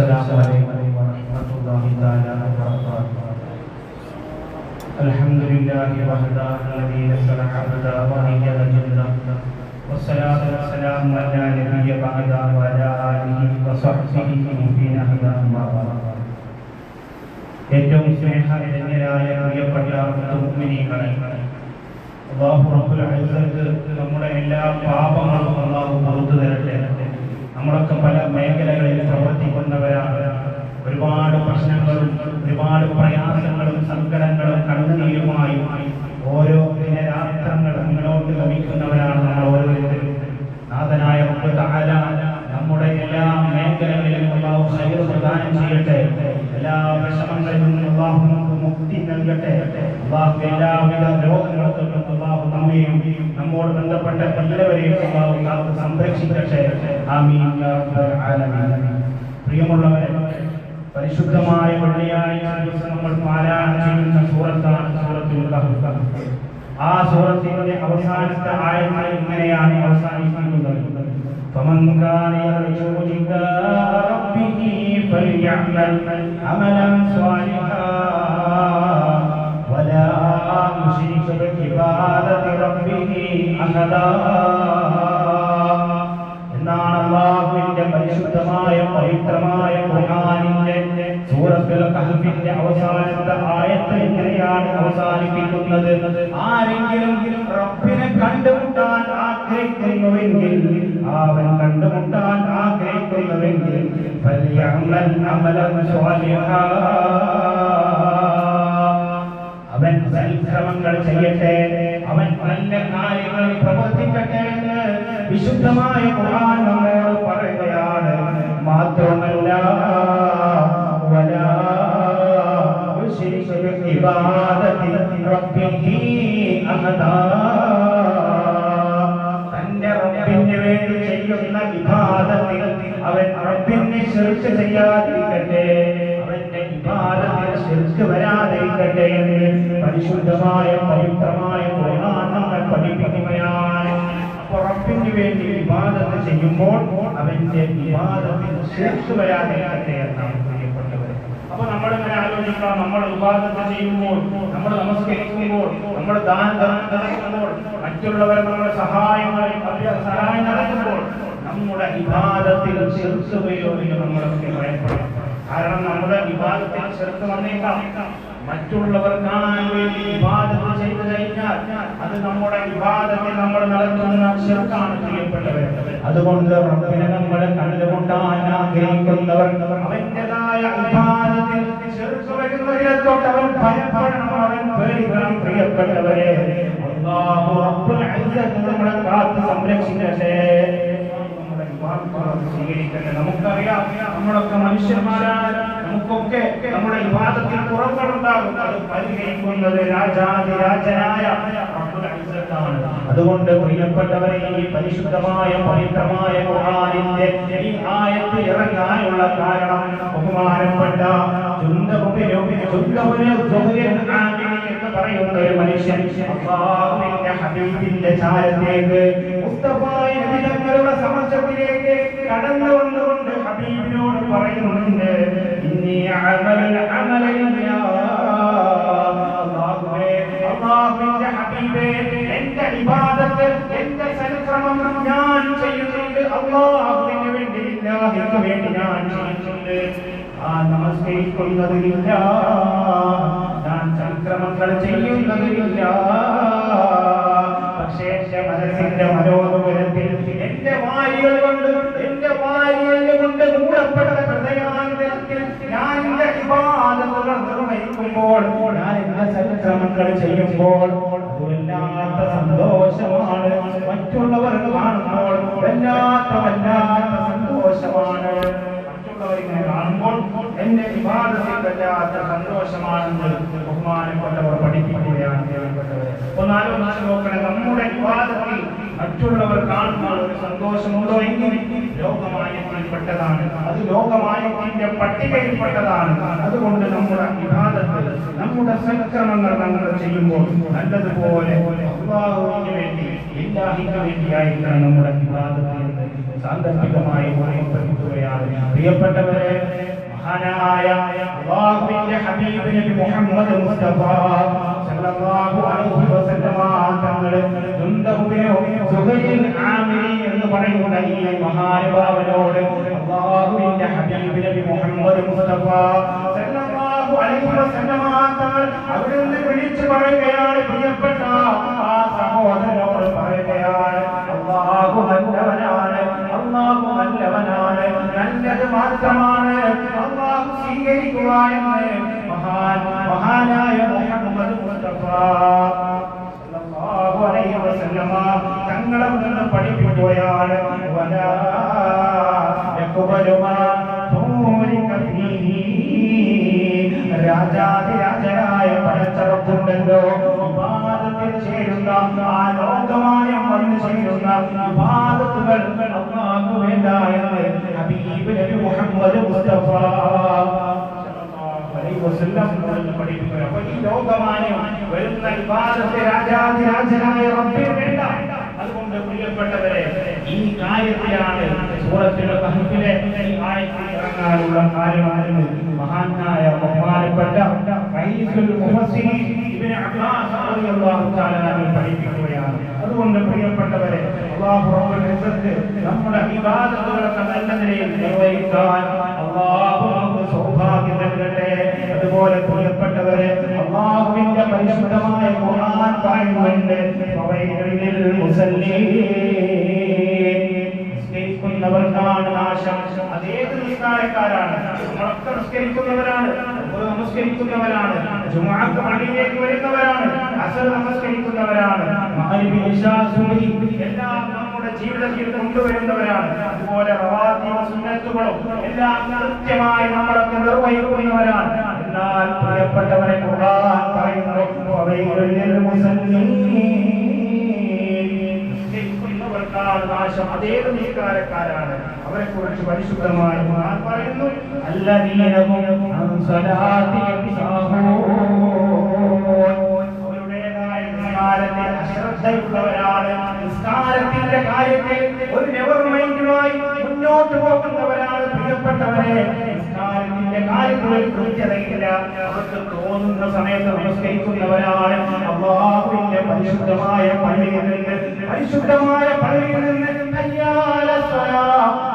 السلام عليكم ورحمة الله تعالى وبركاته الحمد لله وحده الذي نزل عبدا وأيد جندا والصلاة والسلام على نبي بعد وعلى آله وصحبه في نهج أما بعد ഏറ്റവും സ്നേഹനിരഞ്ഞരായ പ്രിയപ്പെട്ട മുഅ്മിനീങ്ങളെ അല്ലാഹു റബ്ബുൽ ഇസ്സത്ത് നമ്മുടെ എല്ലാ പാപങ്ങളും അല്ലാഹു പുറത്തു തരട്ടെ നമ്മളൊക്കെ പല മേഖലകളിൽ പ്രവർത്തിക്കുന്നവരാണ്. ഒരുപാട് പ്രശ്നങ്ങളും ഒരുപാട് പ്രയാസങ്ങളും സങ്കടങ്ങളും കണ്ണുനീരുമായി ഓരോ ദിനരാത്രങ്ങൾ മുന്നോട്ട് ഗമിക്കുന്നവരാണ് നമ്മൾ ഓരോരുത്തരും. നാഥനായ താര നമ്മുടെ എല്ലാ മേഖലകളിലും അല്ലാഹു ഖൈർ പ്രദാനം ചെയ്യട്ടെ. എല്ലാ വിഷമങ്ങളിൽ നിന്നും അല്ലാഹു നമുക്ക് മുക്തി നൽകട്ടെ. എല്ലാവിധ രോഗങ്ങളിൽ നിന്നും അല്ലാഹു നമ്മയും നമ്മോട് ബന്ധപ്പെട്ട എല്ലാവരെയും അല്ലാഹു കാത്ത് സംരക്ഷിക്കട്ടെ ആമീൻ യാ റബ്ബൽ ആലമീൻ പ്രിയമുള്ളവരെ പരിശുദ്ധമായ വെള്ളിയാഴ്ച ദിവസം നമ്മൾ പാരായണം ചെയ്യുന്ന സൂറത്താണ് സൂറത്തുൽ കഹ്ഫ് ആ സൂറത്തിന്റെ അവസാനത്തെ ആയത്ത് ഇങ്ങനെയാണ് അവസാനിക്കുന്നത് فمن كان يرجو لقاء ربه فليعمل عملا صالحا ولا يشرك بعبادة ربه أحدا എന്നാണ് അള്ളാഹുവിന്റെ പരിശുദ്ധമായ പവിത്രമായ ഖുർആനിന്റെ സൂറത്തുൽ കഹ്ഫിന്റെ അവസാനത്തെ ആയത്ത് എങ്ങനെയാണ് അവസാനിപ്പിക്കുന്നത് ആരെങ്കിലും റബ്ബിനെ കണ്ടുമുട്ടാൻ ആഗ്രഹിക്കുന്നുവെങ്കിൽ അവൻ കണ്ടുമുട്ടാൻ ആഗ്രഹിക്കുന്നുവെങ്കിൽ ഫല്യഅമൽ അമലൻ സ്വാലിഹാ അവൻ സൽക്രമങ്ങൾ ചെയ്യട്ടെ. അവൻ നല്ല കാര്യങ്ങൾ പ്രവർത്തിക്കട്ടെ എന്ന് വിശുദ്ധമായ ഖുർആൻ നമ്മോട് പറയുകയാണ്. മാത്രമല്ല വലാ റബ്ബിഹി വേണ്ടി ചെയ്യുന്ന അവൻ റബ്ബിനെ ശിർക്ക് ചെയ്യാതിരിക്കട്ടെ. അവന്റെ എന്ന് പരിശുദ്ധമായ പവിത്രമായ ഖുർആൻ നമ്മെ പഠിപ്പിക്കുകയാണ് റബ്ബിന് വേണ്ടി ഇബാദത്ത് ചെയ്യുമ്പോൾ അവന്റെ ഇബാദത്തിൽ ശിർക്ക് വരാതിരിക്കട്ടെ എന്നാണ് പ്രിയപ്പെട്ടവരെ. അപ്പൊ നമ്മൾ ഇങ്ങനെ ആലോചിക്കാം നമ്മൾ വിവാദത്തെ ചെയ്യുമ്പോൾ നമ്മൾ നമസ്കരിക്കുമ്പോൾ നമ്മൾ ദാനം നടത്തുമ്പോൾ മറ്റുള്ളവരെ നമ്മുടെ സഹായമായി അവരെ സഹായം നടത്തുമ്പോൾ നമ്മുടെ വിവാദത്തിൽ ചെറുത്തുകയോ എന്ന് നമ്മളൊക്കെ ഭയപ്പെടണം. കാരണം നമ്മുടെ വിവാദത്തിൽ ചെറുത്ത് വന്നേക്കാം. മറ്റുള്ളവർ കാണാൻ വേണ്ടി വിവാദത്ത് ചെയ്തു കഴിഞ്ഞാൽ അത് നമ്മുടെ വിവാദത്തിൽ നമ്മൾ നടത്തുന്ന ചെറുക്കാണ് പ്രിയപ്പെട്ടവർ അതുകൊണ്ട് റബ്ബിനെ നമ്മൾ കണ്ടുമുട്ടാൻ ആഗ്രഹിക്കുന്നവർ അവന്റേതായ വിവാദത്തിൽ ചെറുക്ക് വരുന്നതിനെ തൊട്ട് അവൻ ഭയപ്പെടണം അവൻ പേടിക്കണം പ്രിയപ്പെട്ടവരെ. അല്ലാഹു റബ്ബുൽ ഇസ്സത്ത് നമ്മളെ കാത്ത് സംരക്ഷിക്കട്ടെ. നമുക്കറിയാം നമ്മളൊക്കെ മനുഷ്യന്മാരാണ്. നമുക്കൊക്കെ നമ്മുടെ വിവാദത്തിൽ കുറവുകളുണ്ടാകും അത് പരിഹരിക്കുന്നത് രാജാതിരാജനായ അതുകൊണ്ട് പ്രിയപ്പെട്ടവരെ ഈ പരിശുദ്ധമായ പവിത്രമായ ഖുർആനിന്റെ ഈ ആയത്ത് ഇറങ്ങാനുള്ള കാരണം ബഹുമാനപ്പെട്ട ആമിനി എന്ന് പറയുന്ന ഒരു മനുഷ്യൻ അല്ലാഹുവിന്റെ ഹബീബിന്റെ ചാരത്തേക്ക് മുസ്തഫായ നബി തങ്ങളുടെ സമക്ഷത്തിലേക്ക് കടന്നു വന്നുകൊണ്ട് ഹബീബിനോട് പറയുന്നുണ്ട് ഇന്നി അമലൻ അമലൻ അല്ലാഹുവിന്റെ ഹബീബേ എന്റെ ഇബാദത്ത് എന്റെ സൽക്രമം ഞാൻ ചെയ്യുന്നുണ്ട്. അല്ലാഹുവിന് വേണ്ടി ഇല്ലാഹിക്ക് വേണ്ടി ഞാൻ ചെയ്യുന്നുണ്ട്. ആ നമസ്കരിക്കുന്നതില്ല ഞാൻ സൽക്രമങ്ങൾ ചെയ്യുന്നതില്ല പക്ഷേ എന്റെ മനസ്സിന്റെ മനോദൂരത്തിൽ എന്റെ വാരികൾ കൊണ്ട് എന്റെ വാരികൾ കൊണ്ട് ഞാൻ ഞാൻ ചെയ്യുമ്പോൾ വല്ലാത്ത സന്തോഷമാണ്. മറ്റുള്ളവർ കാണുമ്പോൾ വല്ലാത്ത വല്ലാത്ത സന്തോഷമാണ്. മറ്റുള്ളവരിങ്ങനെ കാണുമ്പോൾ എന്റെ വിവാദത്തിൽ വല്ലാത്ത സന്തോഷമാണെന്ന് ബഹുമാനപ്പെട്ടവർ പഠിപ്പിക്കുകയാണ് പ്രിയപ്പെട്ടവരെ. ഒന്ന് ആലോചിച്ച് നോക്കണേ നമ്മുടെ വിവാദത്തിൽ മറ്റുള്ളവർ കാണുമ്പോൾ ഒരു സന്തോഷമുണ്ടോ എങ്കിൽ ലോകമായത്തിൽപ്പെട്ടതാണ് അത് ലോകമായത്തിന്റെ പട്ടികയിൽപ്പെട്ടതാണ് അതുകൊണ്ട് നമ്മുടെ വിവാദത്തിൽ നമ്മുടെ സൽക്രമങ്ങൾ നമ്മൾ ചെയ്യുമ്പോൾ നല്ലതുപോലെ വേണ്ടി ഇല്ലാഹിക്ക് വേണ്ടിയായിട്ടാണ് നമ്മുടെ വിവാദത്തിൽ സാങ്കല്പികമായി പ്രിയപ്പെട്ടവരെ മഹാനായ അല്ലാഹുവിന്റെ ഹബീബ് നബി മുഹമ്മദ് മുസ്തഫ സല്ലല്ലാഹു അലൈഹി വസല്ലമ തങ്ങൾ സുഹൈൽ ആമിരി എന്ന് പറയുന്ന ഈ മഹാനുഭാവനോട് അല്ലാഹുവിന്റെ ഹബീബ് നബി മുഹമ്മദ് മുസ്തഫ സല്ലല്ലാഹു അലൈഹി വസല്ലമ തങ്ങൾ അവിടുന്ന് വിളിച്ചു പറയുകയാണ്. പ്രിയപ്പെട്ട ആ സഹോദരനോട് പറയുകയാണ്. അല്ലാഹു നല്ലവനാണ്. അല്ലാഹു നല്ലവനാണ്. നല്ലത് മാത്രമാണ്. സ്വീകരിക്കുക മഹാൻ മഹാനായ മുഹമ്മദ് മുസ്തഫ സല്ലല്ലാഹു അലൈഹി വസല്ലമ തങ്ങളെ നിന്ന് പഠിപ്പിക്കുകയാണ്. രാജാതിരാജനായ പടച്ചറപ്പുണ്ടല്ലോ വിവാദത്തിൽ ചേരുന്ന ആ ലോകമായ വന്നു ചേരുന്ന വിവാദത്തുകൾ അള്ളാഹു വേണ്ട എന്ന് ഹബീബ് നബി മുഹമ്മദ് മുസ്തഫ പഠിപ്പിക്കുക അപ്പോൾ ഈ ലോകമാനം വരുന്ന വിവാദത്തെ രാജാതിരാജനായ റബ്ബിന് വേണ്ട. അതുകൊണ്ട് പ്രിയപ്പെട്ടവരെ ഈ കാര്യത്തിലാണ് സൂറത്തിലെ കഹഫിലെ ഈ ആയത്തിൽ ഇറങ്ങാനുള്ള കാര്യമാണെന്ന് മഹാനായ ബഹുമാനപ്പെട്ട റഈസുൽ മുഫസ്സിരീൻ ഇബ്നു അബ്ബാസ് റളിയല്ലാഹു തആല പഠിപ്പിക്കുകയാണ്. അതുകൊണ്ട് പ്രിയപ്പെട്ടവരെ അല്ലാഹു റബ്ബുൽ നമ്മുടെ ഇബാദത്തുകളൊക്കെ നല്ല നിലയിൽ നിർവഹിക്കാൻ അല്ലാഹു അതുപോലെ പ്രിയപ്പെട്ടവരെ അള്ളാഹുവിന്റെ പരിശുദ്ധമായ ഖുർആൻ പറയുന്നുണ്ട് ഫവൈലുൽ മുസല്ലീൻ. നിസ്കരിക്കുന്നവർക്കാണ് നാശം. അതേത് നിസ്കാരക്കാരാണ്. നമ്മളൊക്കെ നിസ്കരിക്കുന്നവരാണ്. നമസ്കരിക്കുന്നവരാണ്. ജുമുഅക്ക് പള്ളിയിലേക്ക് വരുന്നവരാണ്. അസർ നമസ്കരിക്കുന്നവരാണ്. എല്ലാം നമ്മുടെ ജീവിതത്തിൽ കൊണ്ടുവരുന്നവരാണ്. അതുപോലെ റവാത്തിബ സുന്നത്തുകളും എല്ലാം കൃത്യമായി നമ്മളൊക്കെ നിർവഹിക്കുന്നവരാണ്. എന്നാൽ പ്രിയപ്പെട്ടവരെ ഖുർആൻ പറയുന്നു ഫവൈലുൽ മുസല്ലീൻ നിസ്കരിക്കുന്നവർക്കാണ് നാശം. അതേത് നീക്കാരക്കാരാണ് അവരെ കുറിച്ച് പരിശുദ്ധമായി ഖുർആൻ പറയുന്നു. അവരുടേതായ നിസ്കാരത്തിൽ അശ്രദ്ധയുള്ളവരാണ്. നിസ്കാരത്തിന്റെ കാര്യത്തിൽ ഒരു നെവർ മൈൻഡുമായി മുന്നോട്ട് പോകുന്നവരാണ് പ്രിയപ്പെട്ടവരെ. നിസ്കാരത്തിന്റെ കാര്യങ്ങളിൽ കൃത്യതയില്ല അവർക്ക് തോന്നുന്ന സമയത്ത് നമസ്കരിക്കുന്നവരാണ് അള്ളാഹുവിന്റെ പരിശുദ്ധമായ പള്ളിയിൽ നിന്ന് പരിശുദ്ധമായ പള്ളിയിൽ നിന്ന്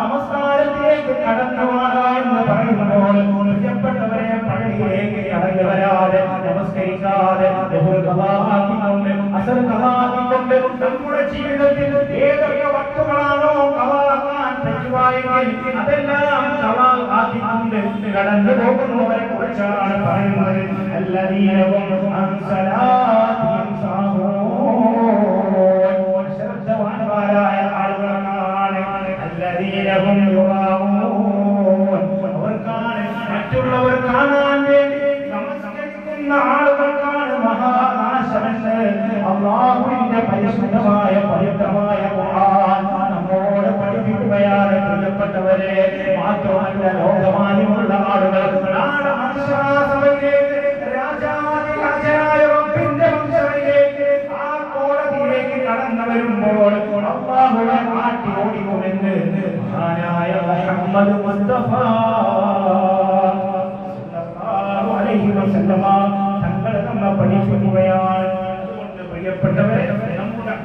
നമസ്കാരത്തിലേക്ക് കടന്നു വാടാ എന്ന് പറയുമ്പോൾ പ്രിയപ്പെട്ടവരെ പള്ളിയിലേക്ക് കടന്നു വരാതെ നമസ്കരിക്കാതെ അസർ ഖളാആക്കിക്കൊണ്ട് നമ്മുടെ ജീവിതത്തിൽ ഏതൊക്കെ വസ്തുക്കളാണോ ഖളാആക്കാൻ പറ്റുവായെങ്കിൽ അതെല്ലാം ഖളാആക്കിക്കൊണ്ട് കടന്നു പോകുന്നവരെ കുറിച്ചാണ് പറയുന്നത്. സാഹൂൻ ശ്രദ്ധവാന്മാരായ ആളുകളാണ്. യുറാഊൻ അവർക്കാണ് മറ്റുള്ളവർ കാണാൻ വേണ്ടി നമസ്കരിക്കുന്ന ആളുകൾക്കാണ് മഹാനാശമെന്ന് അള്ളാഹുവിന്റെ പരിശുദ്ധമായ പവിത്രമായ പഠിപ്പിക്കുകയാണ് പ്രിയപ്പെട്ടവരെ മാത്രമല്ല ലോകമാന്യമുള്ള ആളുകൾ. മനുഷ്യരാസഭയിലേക്ക് രാജാതിരാജനായ റബ്ബിന്റെ വംശത്തിലേക്ക് ആ കോടതിയിലേക്ക് കടന്നു വരുമ്പോൾ അള്ളാഹുവെ മാറ്റി ഓടിക്കുമെന്ന് മഹാനായ മുഹമ്മദ് മുസ്തഫ തങ്ങൾ നമ്മെ പഠിപ്പിക്കുകയാണ്. അതുകൊണ്ട് പ്രിയപ്പെട്ടവരെ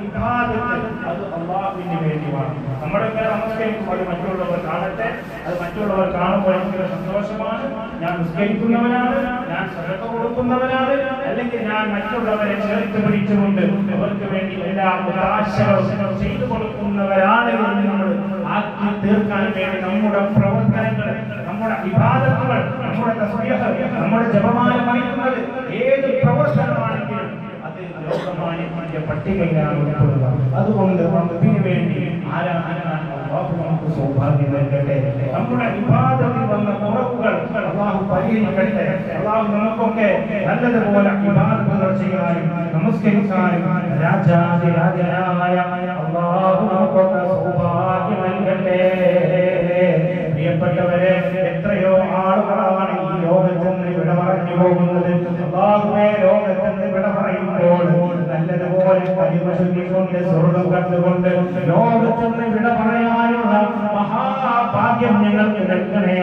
ഇബാദത്ത് അത് അള്ളാഹുവിന് വേണ്ടിയാണ്. നമ്മളൊക്കെ നമസ്കരിക്കുമ്പോൾ മറ്റുള്ളവർ കാണട്ടെ. അത് മറ്റുള്ളവർ കാണുമ്പോൾ എനിക്ക് സന്തോഷമാണ്. ഞാൻ നിസ്കരിക്കുന്നവനാണ്. ഞാൻ സദക്ക കൊടുക്കുന്നവനാണ്. അല്ലെങ്കിൽ ഞാൻ മറ്റുള്ളവരെ ചേർത്ത് പിടിച്ചുകൊണ്ട് അവർക്ക് വേണ്ടി എല്ലാ ഉദാശകളും ചെയ്തു കൊടുക്കുന്നവരാണ് എന്ന് നമ്മൾ ആക്കി തീർക്കാൻ വേണ്ടി നമ്മുടെ പ്രവർത്തനങ്ങൾ നമ്മുടെ വിവാദങ്ങൾ നമ്മുടെ നമ്മുടെ ജപമാല പറയുന്നത് ഏത് പ്രവർത്തനമാണെങ്കിലും ലോകമാന്യമായ പട്ടികയിലാണ് ഉൾപ്പെടുക അതുകൊണ്ട് റബ്ബിന് വേണ്ടി ആരാധന അള്ളാഹു നമുക്ക് സൗഭാഗ്യം നൽകട്ടെ. നമ്മുടെ വിവാദത്തിൽ വന്ന കുറവുകൾ അള്ളാഹു പരിഹരിക്കട്ടെ. അള്ളാഹു നമുക്കൊക്കെ നല്ലതുപോലെ വിവാദങ്ങൾ ചെയ്യാനും നമസ്കരിക്കാനും രാജാതിരാജനായ അള്ളാഹു നമുക്കൊക്കെ സൗഭാഗ്യം നൽകട്ടെ. പ്രിയപ്പെട്ടവരെ എത്രയോ ആളുകളാണ് ഈ ലോകത്തിൽ നിന്ന് വിട പറഞ്ഞു പോകുന്നത് അള്ളാഹുവേ പറയുമ്പോൾ നല്ലതുപോലെ കരിമ ചൊല്ലിക്കൊണ്ട് സ്വർഗം കണ്ടുകൊണ്ട് ലോകത്തിൽ നിന്ന് വിട മഹാഭാഗ്യം ഞങ്ങൾക്ക് നൽകണേ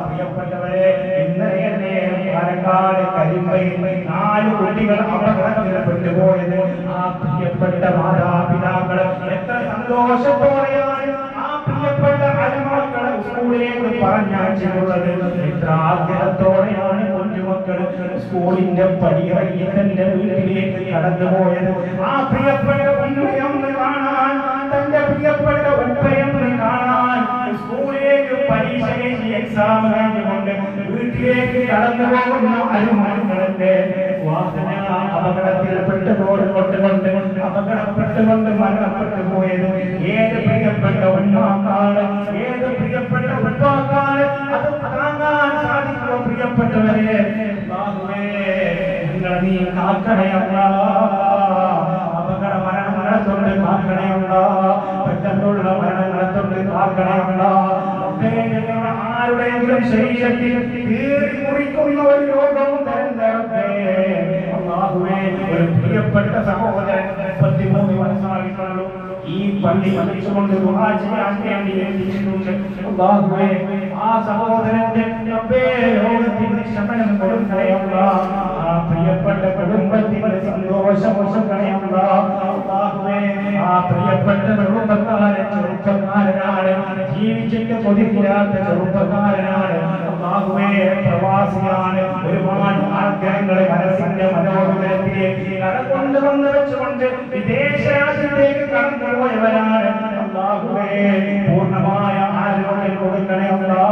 പ്രിയപ്പെട്ടവരെ ഇന്നലെ തന്നെ പാലക്കാട് കരിമ്പയിൽ നാല് കുട്ടികൾ അപകടത്തിൽപ്പെട്ടു പോയത് ആ പ്രിയപ്പെട്ട മാതാപിതാക്കൾ എത്ര ആഗ്രഹത്തോടെയാണ് കുഞ്ഞുമക്കൾ സ്കൂളിന്റെ പടിയിറങ്ങി തന്റെ വീട്ടിലേക്ക് കടന്നുപോയത്. ആ പ്രിയപ്പെട്ട ഉമ്മയൊന്ന് കാണാൻ തന്റെ പ്രിയപ്പെട്ട ഉപ്പയൊന്ന് കാണാൻ സ്കൂളിലേക്ക് പരീക്ഷ കഴിഞ്ഞ് എക്സാം കഴിഞ്ഞുകൊണ്ട് വീട്ടിലേക്ക് കടന്നു പോകുന്ന അരുമാനുകളുടെ വാഹന അപകടത്തിൽപ്പെട്ടുകൊണ്ട് കൊണ്ട് അപകടപ്പെട്ടുകൊണ്ട് മരണപ്പെട്ടു പോയത്. ഏത് പ്രിയപ്പെട്ട ഉണ്ണാക്കാണ് ഏത് പ്രിയപ്പെട്ട സാധിക്കുമോ പ്രിയപ്പെട്ടവരെ നീ കാക്കണയല്ല അപകട മരണങ്ങളെ തൊട്ട് കാക്കണയല്ല പെട്ടെന്നുള്ള മരണങ്ങളെ തൊണ്ട് കാക്കണയല്ല ആരുടെയെങ്കിലും ശരീരത്തിൽ കീറി മുറിക്കുന്ന ഒരു രോഗവും അല്ലാഹുവേ, ഒരു പ്രിയപ്പെട്ട സഹോദരൻ മുപ്പത്തിമൂന്ന് വയസ്സായിട്ടുള്ളൂ. ഈ പള്ളി വലിച്ചുകൊണ്ട് ചെയ്യാൻ വേണ്ടി ഏൽപ്പിച്ചിട്ടുണ്ട്. ആ സഹോദരന്റെ റബ്ബേ, രോഗത്തിന് ശമനം ആ പ്രിയപ്പെട്ട കുടുംബത്തിന് സന്തോഷം കൊടുക്കണയല്ല ആ പ്രിയപ്പെട്ട കുടുംബക്കാരൻ ചെറുപ്പക്കാരനാണ്. ജീവിച്ചിട്ട് കൊതിക്കില്ലാത്ത ചെറുപ്പക്കാരനാണ്. അല്ലാഹുവേ പ്രവാസിയാണ്. ഒരുപാട് ആഗ്രഹങ്ങളെ മനസ്സിന്റെ മനോഹരത്തിലേക്ക് കടകൊണ്ട് വന്ന് വെച്ചുകൊണ്ട് വിദേശ രാജ്യത്തേക്ക് കടന്നുപോയവരാണ് അല്ലാഹുവേ പൂർണമായ ആരോഗ്യം കൊടുക്കണേ അല്ലാ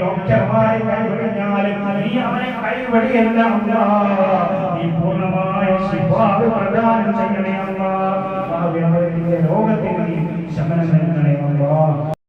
ഡോക്ടർമാരെ കൈവിടിഞ്ഞാലും നീ അവനെ കൈവിടിയല്ല അല്ലാ നീ പൂർണമായ ശിഫാവ് പ്രദാനം ചെയ്യണേ അല്ലാ ലോകത്തിന് നീ ശമനം നൽകണേ അല്ലാ